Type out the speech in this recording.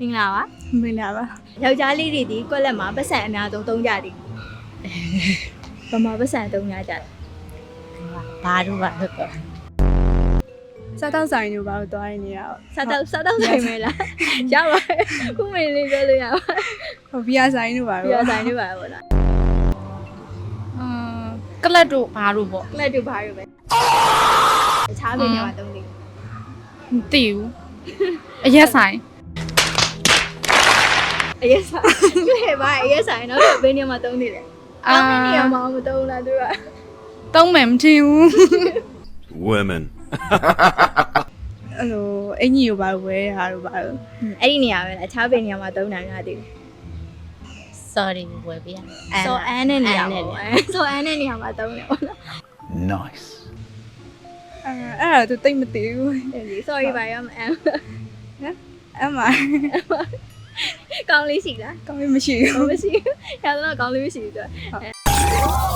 မင်္ဂလာပါမင်္ဂလာပါယောက်ျားလေးတွေဒီကွက်လက်မှာပတ်စံအများဆုံးသုံးကြတယ်ဘာမှပတ်စံသုံးကြကြတယ်ဘာတို့ပါလို့တော့စားတောက်ဆိုင်တို့ဘာလို့တွားရနေရအောင်စားတော့စားတော့ဆိုင်မဲလားရပါတယ်ခုမင်းလေးပြောလို့ရပါဟိုဘီယာဆိုင်တို့ဘာပြီးလို့တော့ဆိုင်တွေပါဘောလားအမ်ကလတ်တို့ဘာတို့ပေါ့ကလပ်တူဘာတွေပဲတခြားပင်တွေမှာသုံးတယ်မသိဘူးအရက်ဆိုင် အရက်ဆိုင်တွေ့ပါအရက်ဆိုင်တော့ဘယ်နေရာမှာသုံးနေလဲအောင်းနေရာမှာမသုံးလားသူက သုံးမယ်မထင်ဘူး Women. အဲ့လိုအင်ကြီးတို့ဘာလို့ဝဲရတာတို့ဘာလို့ အဲ့ဒီနေရာပဲလားအခြားပင်နေရာမှာသုံးတာများတယ် sorry ဝယ်ပြရ စောအန်းတဲ့နေရာ အန်းနဲ့ ပေါ့စောအန်းတဲ့နေရာမှာသုံးတယ်ပေါ့နော် Nice. အဲ့အဲ့ဒါသူတိတ်မသိဘူး အဲ့ဒီ sorry ပါရမအန်း အဲ့မှာ ကောင်းလေးရှိလားကောင်းလို့မရှိဘူးမရှိဘူး။ရတော့ကောင်းလေးမရှိဘူးသူ